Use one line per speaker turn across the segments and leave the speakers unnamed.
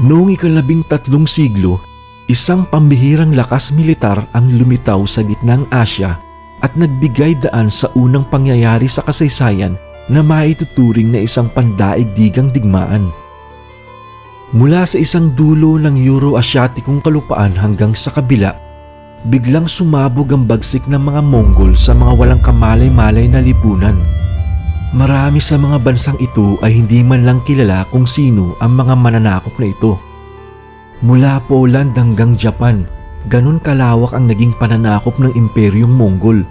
Noong ikalabing tatlong siglo, isang pambihirang lakas militar ang lumitaw sa gitnang Asya at nagbigay daan sa unang pangyayari sa kasaysayan na maituturing na isang pandaigdigang digmaan. Mula sa isang dulo ng Euro-Asyatikong kalupaan hanggang sa kabila, biglang sumabog ang bagsik ng mga Mongol sa mga walang kamalay-malay na lipunan. Marami sa mga bansang ito ay hindi man lang kilala kung sino ang mga mananakop na ito. Mula Poland hanggang Japan, ganun kalawak ang naging pananakop ng Imperyong Mongol.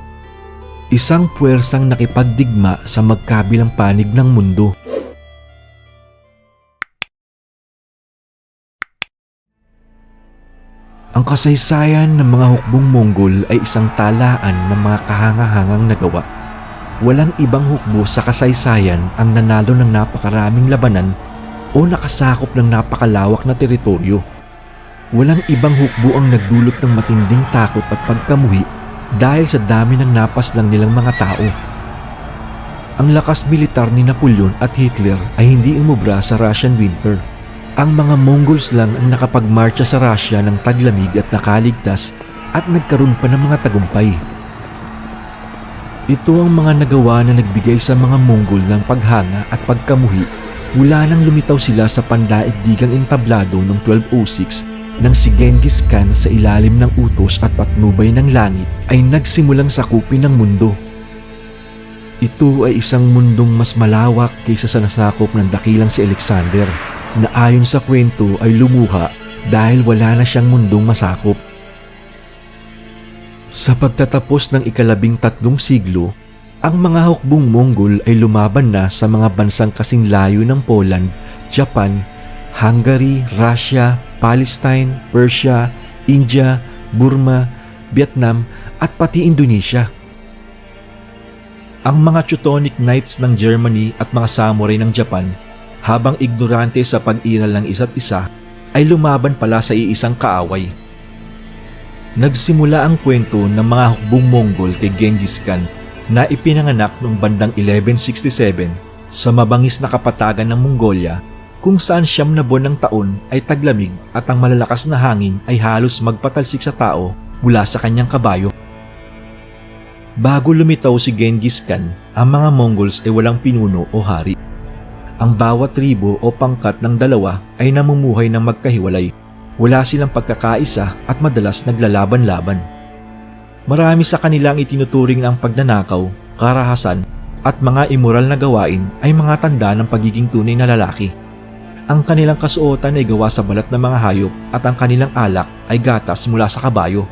Isang puwersang nakipagdigma sa magkabilang panig ng mundo. Ang kasaysayan ng mga hukbong Mongol ay isang talaan ng mga kahangahangang nagawa. Walang ibang hukbo sa kasaysayan ang nanalo ng napakaraming labanan o nakasakop ng napakalawak na teritoryo. Walang ibang hukbo ang nagdulot ng matinding takot at pagkamuhi dahil sa dami ng napas lang nilang mga tao. Ang lakas militar ni Napoleon at Hitler ay hindi umubra sa Russian winter. Ang mga Mongols lang ang nakapagmarcha sa Russia ng taglamig at nakaligtas at nagkaroon pa ng mga tagumpay. Ito ang mga nagawa na nagbigay sa mga Mongol ng paghanga at pagkamuhi mula nang lumitaw sila sa pandaigdigang entablado noong 1206 nang si Genghis Khan sa ilalim ng utos at patnubay ng langit ay nagsimulang sakupin ng mundo. Ito ay isang mundong mas malawak kaysa sa nasakop ng dakilang si Alexander na ayon sa kwento ay lumuha dahil wala na siyang mundong masakop. Sa pagtatapos ng ikalabing tatlong siglo, ang mga hukbong Mongol ay lumaban na sa mga bansang kasing layo ng Poland, Japan, Hungary, Russia, Palestine, Persia, India, Burma, Vietnam at pati Indonesia. Ang mga Teutonic Knights ng Germany at mga samurai ng Japan habang ignorante sa pag-iral ng isa't isa ay lumaban pala sa iisang kaaway. Nagsimula ang kwento ng mga hukbong Mongol kay Genghis Khan na ipinanganak noong bandang 1167 sa mabangis na kapatagan ng Mongolia kung saan siyam na buwan ng taon ay taglamig at ang malalakas na hangin ay halos magpatalsik sa tao mula sa kanyang kabayo. Bago lumitaw si Genghis Khan, ang mga Mongols ay walang pinuno o hari. Ang bawat tribo o pangkat ng dalawa ay namumuhay ng magkahiwalay. Wala silang pagkakaisa at madalas naglalaban-laban. Marami sa kanila ang itinuturing ang pagnanakaw, karahasan at mga immoral na gawain ay mga tanda ng pagiging tunay na lalaki. Ang kanilang kasuotan ay gawa sa balat ng mga hayop at ang kanilang alak ay gatas mula sa kabayo.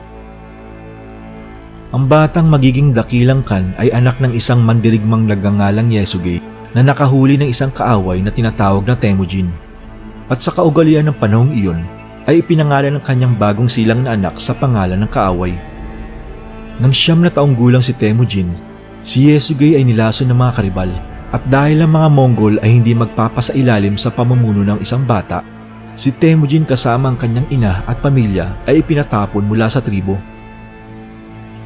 Ang batang magiging dakilang kan ay anak ng isang mandirigmang nagangalang Yesuge na nakahuli ng isang kaaway na tinatawag na Temujin. At sa kaugalian ng panahong iyon ay ipinangalan ng kanyang bagong silang na anak sa pangalan ng kaaway. Nang siyam na taong gulang si Temujin, si Yesuge ay nilaso ng mga karibal at dahil ang mga Mongol ay hindi magpapasailalim sa pamumuno ng isang bata, si Temujin kasama ang kanyang ina at pamilya ay ipinatapon mula sa tribo.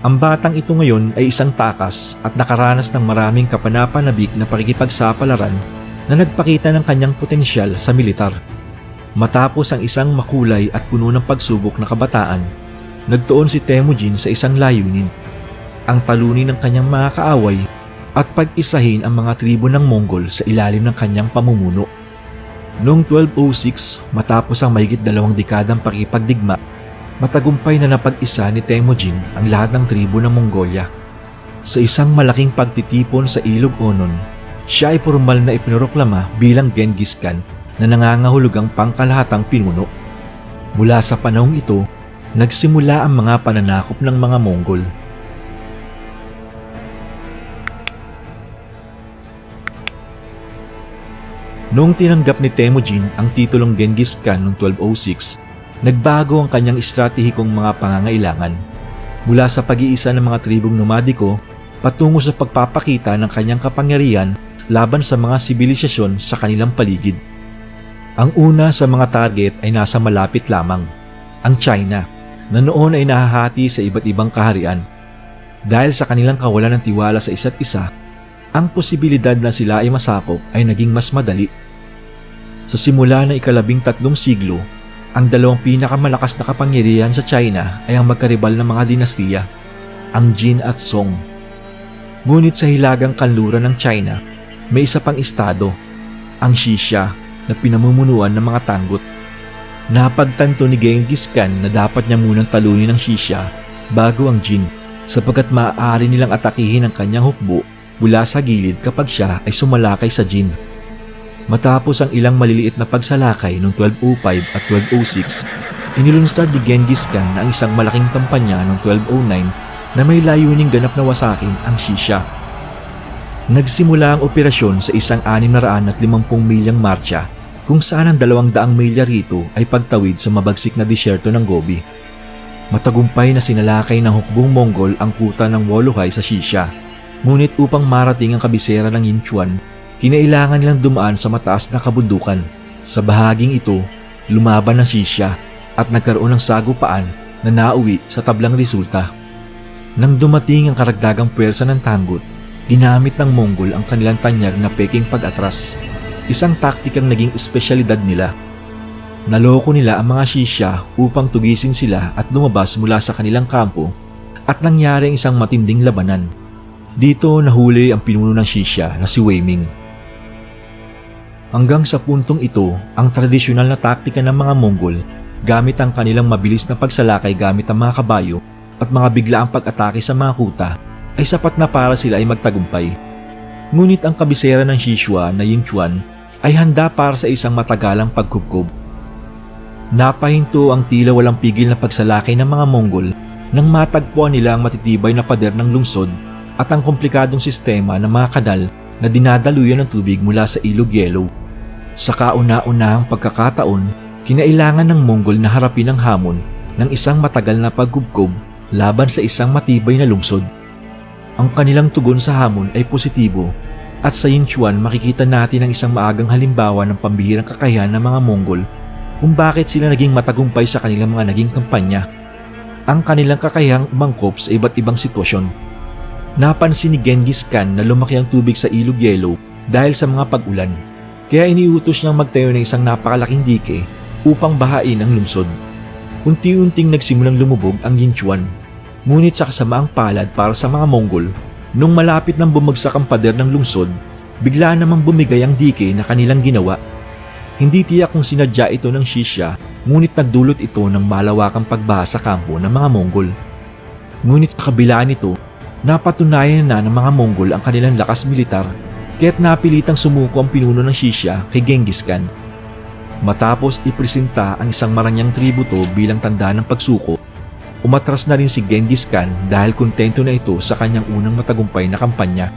Ang batang ito ngayon ay isang takas at nakaranas ng maraming kapanapanabik na pakikipagsapalaran na nagpakita ng kanyang potensyal sa militar. Matapos ang isang makulay at puno ng pagsubok na kabataan, nagtuon si Temujin sa isang layunin, ang talunin ng kanyang mga kaaway at pag-isahin ang mga tribo ng Mongol sa ilalim ng kanyang pamumuno. Noong 1206, matapos ang mahigit dalawang dekadang pakipagdigma, matagumpay na napag-isa ni Temujin ang lahat ng tribo ng Mongolia. Sa isang malaking pagtitipon sa Ilog Onon, siya ay formal na ipinoproklama bilang Genghis Khan na nangangahulugang pangkalahatang pinuno. Mula sa panahong ito, nagsimula ang mga pananakop ng mga Mongol. Noong tinanggap ni Temujin ang titulong Genghis Khan noong 1206, nagbago ang kanyang estratehikong mga pangangailangan. Mula sa pag-iisa ng mga tribong nomadiko patungo sa pagpapakita ng kanyang kapangyarihan laban sa mga sibilisasyon sa kanilang paligid. Ang una sa mga target ay nasa malapit lamang, ang China, na noon ay nahahati sa iba't ibang kaharian. Dahil sa kanilang kawalan ng tiwala sa isa't isa, ang posibilidad na sila ay masakop ay naging mas madali Sa simula ng ikalabing tatlong siglo, ang dalawang pinakamalakas na kapangyarihan sa China ay ang magkaribal na mga dinastiya, ang Jin at Song. Ngunit sa hilagang kanluran ng China, may isa pang estado, ang Xixia na pinamumunuan ng mga tanggut. Napagtanto ni Genghis Khan na dapat niya munang talunin ang Xixia bago ang Jin sapagkat maaari nilang atakihin ang kanyang hukbo mula sa gilid kapag siya ay sumalakay sa Jin. Matapos ang ilang maliliit na pagsalakay noong 1205 at 1206, inilunsad ni Genghis Khan ang isang malaking kampanya noong 1209 na may layuning ganap na wasakin ang Xixia. Nagsimula ang operasyon sa isang 650 milyang marcha kung saan ang 200 milya rito ay pagtawid sa mabagsik na disyerto ng Gobi. Matagumpay na sinalakay ng hukbong Mongol ang kuta ng Woluhai sa Xixia. Ngunit upang marating ang kabisera ng Yinchuan, kinailangan nilang dumaan sa mataas na kabundukan. Sa bahaging ito, lumaban ang Xixia at nagkaroon ng sagupaan na nauwi sa tablang resulta. Nang dumating ang karagdagang pwersa ng Tangut, ginamit ng Mongol ang kanilang tanyag na peking pag-atras, isang taktikang naging espesyalidad nila. Naloko nila ang mga Xixia upang tugisin sila at lumabas mula sa kanilang kampo at nangyari ang isang matinding labanan. Dito nahuli ang pinuno ng Xixia na si Wei Ming. Hanggang sa puntong ito, ang tradisyonal na taktika ng mga Mongol gamit ang kanilang mabilis na pagsalakay gamit ang mga kabayo at mga biglaang pag-atake sa mga kuta ay sapat na para sila ay magtagumpay. Ngunit ang kabisera ng Xixua na Yingchuan ay handa para sa isang matagalang pagkubkob. Napahinto ang tila walang pigil na pagsalakay ng mga Mongol nang matagpuan nila ang matitibay na pader ng lungsod at ang komplikadong sistema ng mga kanal na dinadaluyan ng tubig mula sa ilog yellow. Sa kauna-unahang pagkakataon, kinailangan ng Mongol na harapin ang hamon ng isang matagal na pagkubkob laban sa isang matibay na lungsod. Ang kanilang tugon sa hamon ay positibo at sa Yinchuan makikita natin ang isang maagang halimbawa ng pambihirang kakayahan ng mga Mongol kung bakit sila naging matagumpay sa kanilang mga naging kampanya. Ang kanilang kakayahang umangkop sa iba't ibang sitwasyon. Napansin ni Genghis Khan na lumaki ang tubig sa ilog yellow dahil sa mga pag-ulan. Kaya iniutos niyang magtayo ng isang napakalaking dike upang bahain ang lungsod. Unti-unting nagsimulang lumubog ang Yinchuan. Ngunit sa kasamaang palad para sa mga Mongol, nung malapit nang bumagsak ang pader ng lungsod, bigla namang bumigay ang dike na kanilang ginawa. Hindi tiyak kung sinadya ito ng Xixia, ngunit nagdulot ito ng malawakang pagbaha sa kampo ng mga Mongol. Ngunit sa kabila nito, napatunayan na ng mga Mongol ang kanilang lakas militar kaya't napilitang sumuko ang pinuno ng Xixia kay Genghis Khan. Matapos ipresenta ang isang maranyang tributo bilang tanda ng pagsuko, umatras na rin si Genghis Khan dahil kontento na ito sa kanyang unang matagumpay na kampanya